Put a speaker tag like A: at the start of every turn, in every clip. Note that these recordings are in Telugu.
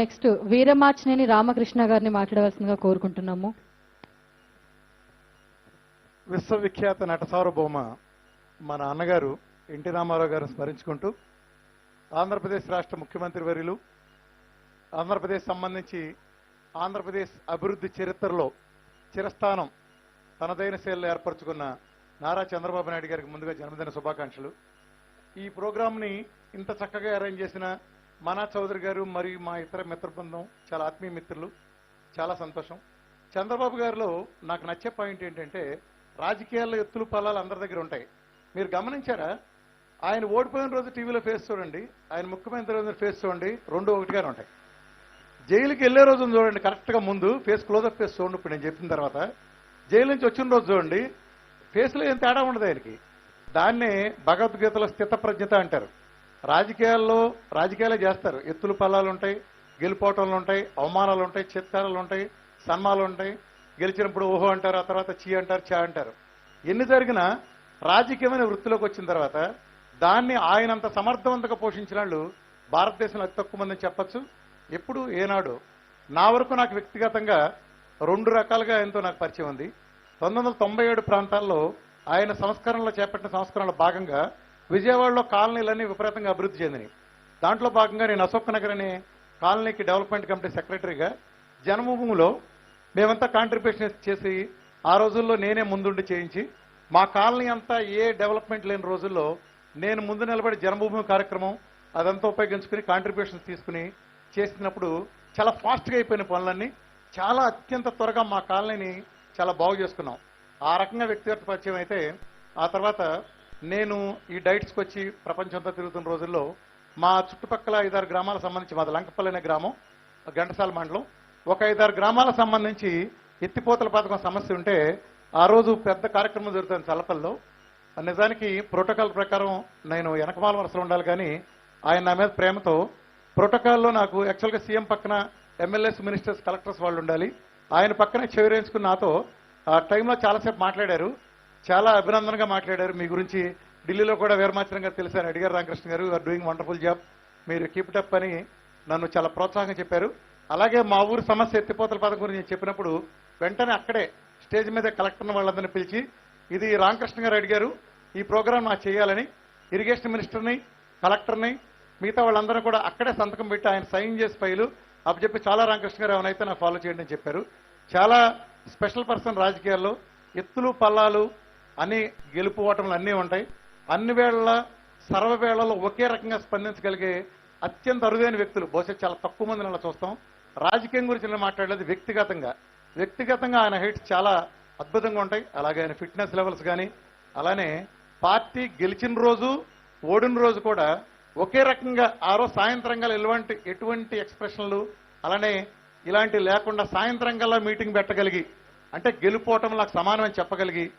A: నెక్స్ట్ వీరమాచినేని రామకృష్ణ గారిని మాట్లాడవలసిందిగా కోరుకుంటున్నాము.
B: విశ్వవిఖ్యాత నట సార్వభౌమ నాన్నగారు అన్నగారు ఎన్టీ రామారావు గారు స్మరించుకుంటూ ఆంధ్రప్రదేశ్ రాష్ట్ర ముఖ్యమంత్రి వర్యులు ఆంధ్రప్రదేశ్ సంబంధించి ఆంధ్రప్రదేశ్ అభివృద్ధి చరిత్రలో చిరస్థానం తనదైన శైలిలో ఏర్పరచుకున్న నారా చంద్రబాబు నాయుడు గారికి ముందుగా జన్మదిన శుభాకాంక్షలు. ఈ ప్రోగ్రామ్ని ఇంత చక్కగా అరేంజ్ చేసిన మనా చౌదరి గారు మరియు మా ఇతర మిత్ర బృందం చాలా ఆత్మీయ మిత్రులు చాలా సంతోషం. చంద్రబాబు గారిలో నాకు నచ్చే పాయింట్ ఏంటంటే రాజకీయాల్లో ఎత్తులు పల్లాలు అందరి దగ్గర ఉంటాయి. మీరు గమనించారా? ఆయన ఓడిపోయిన రోజు టీవీలో ఫేస్ చూడండి ఆయన ముఖ్యమంత్రి రోజు ఫేస్ చూడండి రెండు ఒకటిగానే ఉంటాయి. జైలుకి వెళ్ళే రోజు చూడండి కరెక్ట్గా ముందు ఫేస్ క్లోజప్ ఫేస్ చూడండి ఇప్పుడు నేను చెప్పిన తర్వాత. జైలు నుంచి వచ్చిన రోజు చూడండి ఫేస్లో ఏం తేడా ఉండదు ఆయనకి. దాన్నే భగవద్గీతలో స్థితప్రజ్ఞత అంటారు. రాజకీయాల్లో రాజకీయాలే చేస్తారు. ఎత్తులు పల్లాలు ఉంటాయి గెలిపోవటంలు ఉంటాయి అవమానాలు ఉంటాయి చిత్కారాలు ఉంటాయి సన్మాలు ఉంటాయి. గెలిచినప్పుడు ఓహో అంటారు ఆ తర్వాత చీ అంటారు చా అంటారు. ఎన్ని జరిగినా రాజకీయమైన వృత్తిలోకి వచ్చిన తర్వాత దాన్ని ఆయనంత సమర్థవంతంగా పోషించిన వాళ్ళు భారతదేశంలో అతి తక్కువ మందిని చెప్పచ్చు. ఎప్పుడు? ఏనాడు? నా వరకు నాకు వ్యక్తిగతంగా రెండు రకాలుగా ఆయనతో నాకు పరిచయం ఉంది. పంతొమ్మిది వందల తొంభై ఏడు ప్రాంతాల్లో ఆయన సంస్కరణలో చేపట్టిన సంస్కరణలో భాగంగా విజయవాడలో కాలనీలన్నీ విపరీతంగా అభివృద్ధి చెందినాయి దాంట్లో భాగంగా నేను అశోక్ నగర్ అనే కాలనీకి డెవలప్మెంట్ కమిటీ సెక్రటరీగా జన్మభూమిలో మేమంతా కాంట్రిబ్యూషన్ చేసి ఆ రోజుల్లో నేనే ముందుండి చేయించి మా కాలనీ అంతా ఏ డెవలప్మెంట్ లేని రోజుల్లో నేను ముందు నిలబడి జన్మభూమి కార్యక్రమం అదంతా ఉపయోగించుకుని కాంట్రిబ్యూషన్స్ తీసుకుని చేసినప్పుడు చాలా ఫాస్ట్గా అయిపోయిన పనులన్నీ చాలా అత్యంత త్వరగా మా కాలనీని చాలా బాగు చేసుకున్నాం. ఆ రకంగా వ్యక్తిగత పరిచయం అయితే ఆ తర్వాత నేను ఈ డైట్స్కి వచ్చి ప్రపంచంతో తిరుగుతున్న రోజుల్లో మా చుట్టుపక్కల ఐదారు గ్రామాలకు సంబంధించి మాది లంకపల్లి అనే గ్రామం ఘంటసాల మండలం. ఒక ఐదారు గ్రామాలకు సంబంధించి ఎత్తిపోతల పథకం సమస్య ఉంటే ఆ రోజు పెద్ద కార్యక్రమం జరుగుతుంది చల్లపల్లిలో. నిజానికి ప్రోటోకాల్ ప్రకారం నేను వెనకమాల వరుసలో ఉండాలి కానీ ఆయన నా మీద ప్రేమతో ప్రోటోకాల్లో నాకు యాక్చువల్గా సీఎం పక్కన ఎమ్మెల్యేస్ మినిస్టర్స్ కలెక్టర్స్ వాళ్ళు ఉండాలి. ఆయన పక్కనే చెవిరేయించుకుని నాతో ఆ టైంలో చాలాసేపు మాట్లాడారు. చాలా అభినందనగా మాట్లాడారు. మీ గురించి ఢిల్లీలో కూడా వీరమాచరం గారు తెలిసారు అడిగారు రామకృష్ణ గారు. ఆర్ డూయింగ్ వండర్ఫుల్ జాబ్ మీరు కీప్ ఇట్ అప్ అని నన్ను చాలా ప్రోత్సాహంగా చెప్పారు. అలాగే మా ఊరు సమస్య ఎత్తిపోతల పథకం గురించి చెప్పినప్పుడు వెంటనే అక్కడే స్టేజ్ మీద కలెక్టర్ వాళ్ళందరినీ పిలిచి ఇది రామకృష్ణ గారు అడిగారు ఈ ప్రోగ్రామ్ నాకు చేయాలని ఇరిగేషన్ మినిస్టర్ని కలెక్టర్ని మిగతా వాళ్ళందరూ కూడా అక్కడే సంతకం పెట్టి ఆయన సైన్ చేసి ఫైలు అప్పచెప్పి చాలా రామకృష్ణ గారు ఏమైనా నాకు ఫాలో చేయండి అని చెప్పారు. చాలా స్పెషల్ పర్సన్ రాజకీయాల్లో ఎత్తులు పల్లాలు అన్ని గెలుపు ఓటములు అన్నీ ఉంటాయి. అన్ని వేళ సర్వవేళలో ఒకే రకంగా స్పందించగలిగే అత్యంత అరుదైన వ్యక్తులు బహుశా చాలా తక్కువ మందిని అలా చూస్తాం. రాజకీయం గురించి నేను మాట్లాడలేదు వ్యక్తిగతంగా. వ్యక్తిగతంగా ఆయన హైట్స్ చాలా అద్భుతంగా ఉంటాయి. అలాగే ఆయన ఫిట్నెస్ లెవెల్స్ కానీ అలానే పార్టీ గెలిచిన రోజు ఓడిన రోజు కూడా ఒకే రకంగా ఆ రోజు సాయంత్రం గల ఎటువంటి ఎటువంటి ఎక్స్ప్రెషన్లు అలానే ఇలాంటి లేకుండా సాయంత్రం మీటింగ్ పెట్టగలిగి అంటే గెలుపోవటం నాకు సమానమని చెప్పగలిగి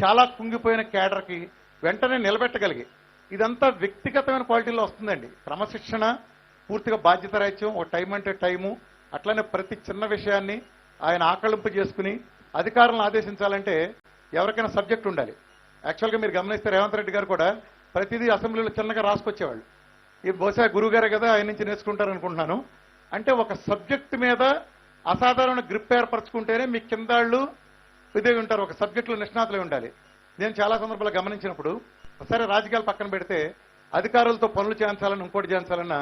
B: చాలా కుంగిపోయిన కేడర్కి వెంటనే నిలబెట్టగలిగి ఇదంతా వ్యక్తిగతమైన క్వాలిటీలో వస్తుందండి. క్రమశిక్షణ పూర్తిగా బాధ్యత రాహిత్యం ఒక టైం అంటే టైము అట్లనే ప్రతి చిన్న విషయాన్ని ఆయన ఆకలింపు చేసుకుని అధికారులను ఆదేశించాలంటే ఎవరికైనా సబ్జెక్ట్ ఉండాలి. యాక్చువల్గా మీరు గమనిస్తే రేవంత్ రెడ్డి గారు కూడా ప్రతిదీ అసెంబ్లీలో చిన్నగా రాసుకొచ్చేవాళ్ళు. ఈ బహుశా గురువుగారే కదా ఆయన నుంచి నేర్చుకుంటారు అనుకుంటున్నాను. అంటే ఒక సబ్జెక్ట్ మీద అసాధారణ గ్రిప్ ఏర్పరచుకుంటేనే మీ కిందాళ్ళు ఇదే ఉంటారు ఒక సబ్జెక్టులో నిష్ణాతులై ఉండాలి. నేను చాలా సందర్భాలు గమనించినప్పుడు ఒకసారి రాజకీయాలు పక్కన పెడితే అధికారులతో పనులు చేయించాలని ఇంకోటి చేయించాలన్నా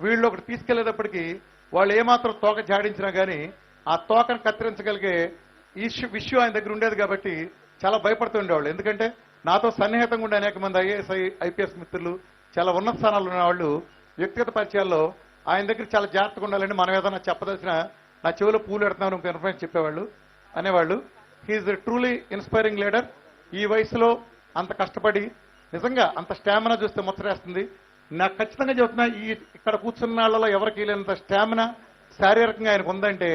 B: వీళ్ళు ఒకటి తీసుకెళ్ళేటప్పటికీ వాళ్ళు ఏమాత్రం తోక జాడించినా కానీ ఆ తోకను కత్తిరించగలిగే ఇష్యూ విషయం ఆయన దగ్గర ఉండేది కాబట్టి చాలా భయపడుతూ ఉండేవాళ్ళు. ఎందుకంటే నాతో సన్నిహితంగా ఉండే అనేక మంది ఐఏఎస్ ఐపీఎస్ మిత్రులు చాలా ఉన్నత స్థానాల్లో ఉన్నవాళ్ళు వ్యక్తిగత పరిచయాల్లో ఆయన దగ్గర చాలా జాగ్రత్తగా ఉండాలని మనం ఏదైనా చెప్పదలసిన నా చెవిలో పూలు పెడుతున్నాను ఇంకో ఇన్ఫర్మేషన్ చెప్పేవాళ్ళు అనేవాళ్ళు. హీఈస్ ట్రూలీ ఇన్స్పైరింగ్ లీడర్ ఈ వయసులో అంత కష్టపడి నిజంగా అంత స్టామినా చూస్తే ముచ్చరేస్తుంది నాకు ఖచ్చితంగా చెబుతున్నా ఈ ఇక్కడ కూర్చున్న వాళ్ళలో ఎవరికి లేనంత స్టామినా శారీరకంగా ఆయనకు ఉందంటే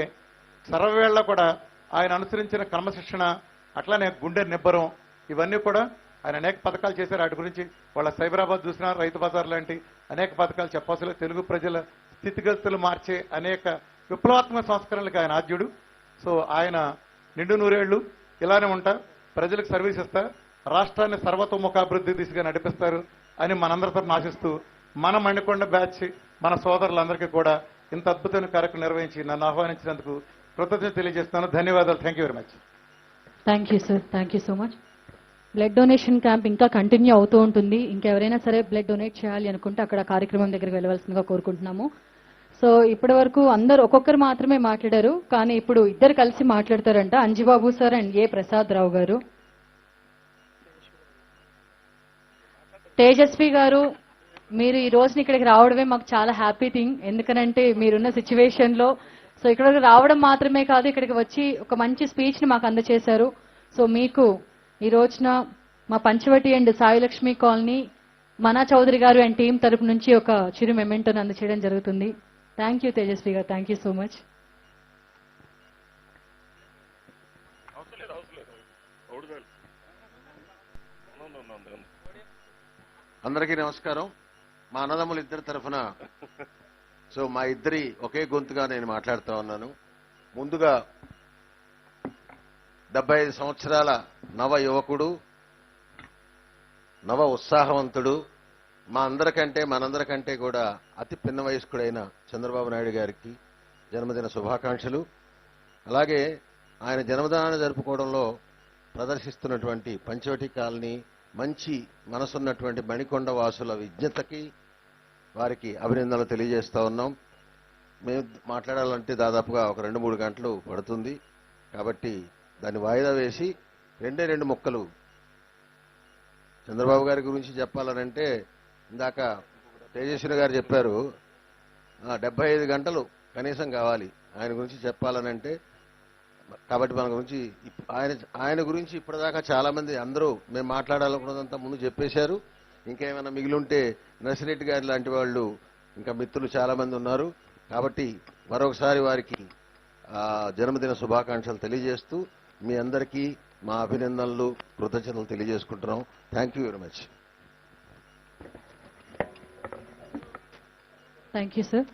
B: సర్వవేళ కూడా ఆయన అనుసరించిన క్రమశిక్షణ అట్లానే గుండె నిబ్బరం ఇవన్నీ కూడా ఆయన అనేక పథకాలు చేశారు. వాటి గురించి వాళ్ళ సైబరాబాద్ చూసినా రైతు బజార్ లాంటి అనేక పథకాలు చెప్పాల్సిన తెలుగు ప్రజల స్థితిగతులు మార్చే అనేక విప్లవాత్మక సంస్కరణలకు ఆయన ఆద్యుడు. సో ఆయన నిండు నూరేళ్ళు ఇలానే ఉంటా ప్రజలకు సర్వీస్ ఇస్తా రాష్ట్రాన్ని సర్వతోముఖాభివృద్ధి దిశగా నడిపిస్తారు అని మనందరి తరఫున ఆశిస్తూ మన మణికొండ బ్యాచ్ మన సోదరులందరికీ కూడా ఇంత అద్భుతమైన కార్యక్రమం నిర్వహించి నన్ను ఆహ్వానించినందుకు కృతజ్ఞత తెలియజేస్తున్నాను. ధన్యవాదాలు. Thank you very much
A: thank you sir thank you so much blood donation camp ఇంకా కంటిన్యూ అవుతూ ఉంటుంది. ఇంకెవరైనా సరే బ్లడ్ డొనేట్ చేయాలి అనుకుంటే అక్కడ కార్యక్రమం దగ్గరికి వెళ్ళవలసిందిగా కోరుకుంటున్నాము. సో ఇప్పటి వరకు అందరు ఒక్కొక్కరు మాత్రమే మాట్లాడారు కానీ ఇప్పుడు ఇద్దరు కలిసి మాట్లాడతారంట. Anjibabu sir and A Prasad Rao గారు. తేజస్వి గారు మీరు ఈ రోజున ఇక్కడికి రావడమే మాకు చాలా హ్యాపీ థింగ్. ఎందుకనంటే మీరున్న సిచ్యువేషన్లో సో ఇక్కడికి రావడం మాత్రమే కాదు ఇక్కడికి వచ్చి ఒక మంచి స్పీచ్ని మాకు అందచేశారు. సో మీకు ఈ రోజున మా పంచవటి అండ్ సాయిలక్ష్మి కాలనీ మనా చౌదరి గారు అండ్ టీం తరపు నుంచి ఒక చిరు మెమెంటోని అందచేయడం జరుగుతుంది. థ్యాంక్ యూ తేజస్వి గారు. Thank you so much.
C: అందరికీ నమస్కారం. మా అన్నదమ్ములు ఇద్దరి తరఫున. సో మా ఇద్దరి ఒకే గొంతుగా నేను మాట్లాడుతూ ఉన్నాను. ముందుగా డెబ్బై ఐదు సంవత్సరాల నవ యువకుడు నవ ఉత్సాహవంతుడు మా అందరికంటే మనందరికంటే కూడా అతి పిన్న వయస్కుడైన చంద్రబాబు నాయుడు గారికి జన్మదిన శుభాకాంక్షలు. అలాగే ఆయన జన్మదినాన్ని జరుపుకోవడంలో ప్రదర్శిస్తున్నటువంటి పంచవటి కాలనీ మంచి మనసున్నటువంటి మణికొండ వాసుల విజ్ఞతకి వారికి అభినందనలు తెలియజేస్తూ ఉన్నాం. మేము మాట్లాడాలంటే దాదాపుగా ఒక రెండు మూడు గంటలు పడుతుంది. కాబట్టి దాన్ని వాయిదా వేసి రెండే రెండు ముక్కలు చంద్రబాబు గారి గురించి చెప్పాలనంటే ఇందాక తేజస్విని గారు చెప్పారు డెబ్బై ఐదు గంటలు కనీసం కావాలి. ఆయన గురించి చెప్పాలనంటే కాబట్టి మన గురించి ఆయన ఆయన గురించి ఇప్పటిదాకా చాలామంది అందరూ మేము మాట్లాడాలనుకున్నదంతా ముందు చెప్పేశారు. ఇంకేమైనా మిగిలి ఉంటే నర్సిరెడ్డి గారి లాంటి వాళ్ళు ఇంకా మిత్రులు చాలామంది ఉన్నారు. కాబట్టి మరొకసారి వారికి జన్మదిన శుభాకాంక్షలు తెలియజేస్తూ మీ అందరికీ మా అభినందనలు కృతజ్ఞతలు తెలియజేసుకుంటున్నాం. Thank you very much.
A: Thank you sir